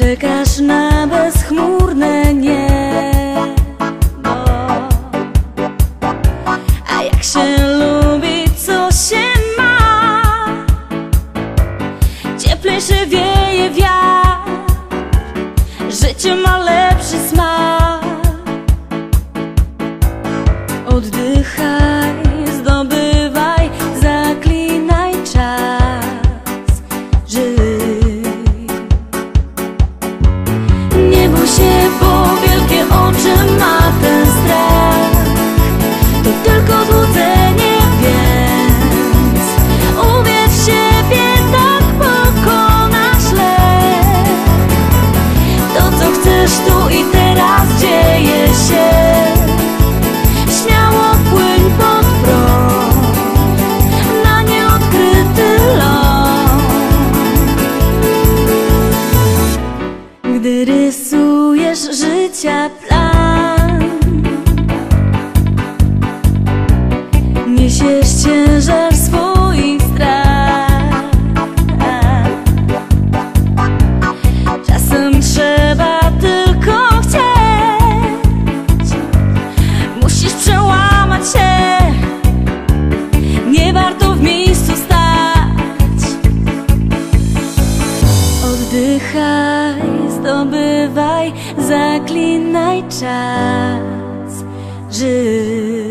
Czekasz na bezchmurne niebo no. A jak się lubi, co się ma? Cieplej się wie przecież tu i teraz dzieje się. Oddychaj, zdobywaj, zaklinaj czas Żyj